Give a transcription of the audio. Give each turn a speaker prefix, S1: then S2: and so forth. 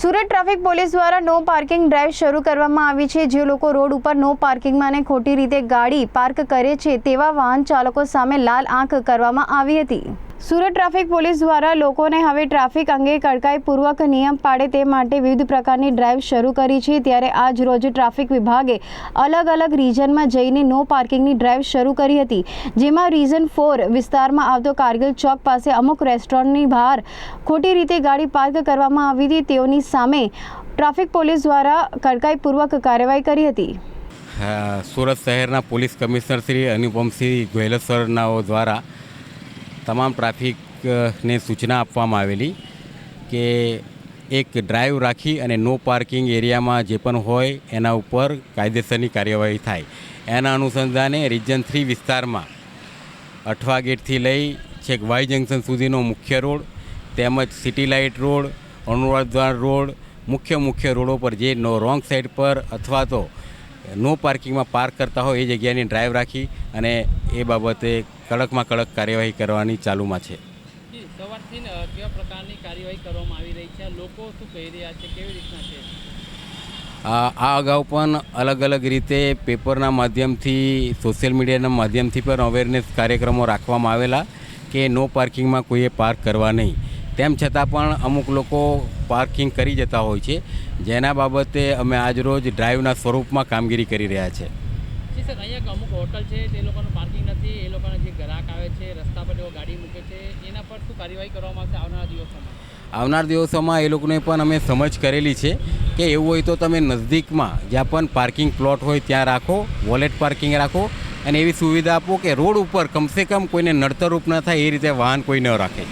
S1: Surat traffic police દ્વારા no parking drive શરૂ કરવામાં આવી છે. જે લોકો રોડ ઉપર નો પાર્કિંગમાં અને ખોટી રીતે ગાડી પાર્ક કરે છે તેવા વાહન ચાલકો સામે લાલ આંખ કરવામાં આવી હતી. સુરત ટ્રાફિક પોલીસ દ્વારા લોકોને હવે ટ્રાફિક અંગે કડકાઈપૂર્વક નિયમ પાડે તે માટે વિવિધ પ્રકારની ડ્રાઈવ શરૂ કરી છે. ત્યારે આજ રોજ ટ્રાફિક વિભાગે અલગ અલગ રીજનમાં જઈને નો પાર્કિંગની ડ્રાઈવ શરૂ કરી હતી. જેમાં રીઝન ફોર વિસ્તારમાં આવતો કારગિલ ચોક પાસે અમુક રેસ્ટોરન્ટની બહાર ખોટી રીતે ગાડી પાર્ક કરવામાં આવી હતી. તેઓની સામે ટ્રાફિક પોલીસ દ્વારા કડકાઈપૂર્વક કાર્યવાહી કરી હતી.
S2: સુરત શહેરના પોલીસ કમિશનર શ્રી અનુપમસિંહ ગોયલેશ્વરનાઓ દ્વારા તમામ ટ્રાફિકને સૂચના આપવામાં આવેલી કે એક ડ્રાઈવ રાખી અને નો પાર્કિંગ એરિયામાં જે પણ હોય એના ઉપર કાયદેસરની કાર્યવાહી થાય. એના અનુસંધાને રિજન થ્રી વિસ્તારમાં અઠવા ગેટથી લઈ છેક વાય જંકશન સુધીનો મુખ્ય રોડ તેમજ city light road Anuradh road, મુખ્ય મુખ્ય રોડો પર જે નો રોંગ સાઈડ પર અથવા તો નો પાર્કિંગમાં પાર્ક કરતા હોય એ જગ્યાની ડ્રાઈવ રાખી અને એ બાબતે કડકમાં કડક કાર્યવાહી કરવાની ચાલુમાં છે.
S3: સવારથી કેવા પ્રકારની કાર્યવાહી કરવામાં આવી રહી છે? લોકો શું કહી રહ્યા છે? કેવી રીતના છે?
S2: આ અગાઉ પણ અલગ અલગ રીતે પેપરના માધ્યમથી સોશિયલ મીડિયાના માધ્યમથી પણ અવેરનેસ કાર્યક્રમો રાખવામાં આવેલા કે નો પાર્કિંગમાં કોઈએ પાર્ક કરવા નહીં. તેમ છતાં પણ અમુક લોકો પાર્કિંગ કરી જતા હોય છે જેના બાબતે અમે આજરોજ ડ્રાઈવના સ્વરૂપમાં કામગીરી કરી રહ્યા છે.
S3: જી અહીંયા અમુક હોટલ છે, તે લોકોનું પાર્કિંગ નથી, એ લોકોના જે ગ્રાહક આવે છે, રસ્તા પર તેઓ ગાડી મૂકે છે, એના પર શું કાર્યવાહી કરવામાં આવશે આવનારા દિવસોમાં?
S2: આવનાર દિવસોમાં એ લોકોને પણ અમે સમજ કરેલી છે કે એવું હોય તો તમે નજદીકમાં જ્યાં પણ પાર્કિંગ પ્લોટ હોય ત્યાં રાખો વોલેટ પાર્કિંગ રાખો અને એવી સુવિધા આપો કે રોડ ઉપર કમસે કમ કોઈને નડતરરૂપ ન થાય, એ રીતે વાહન કોઈ ન રાખે.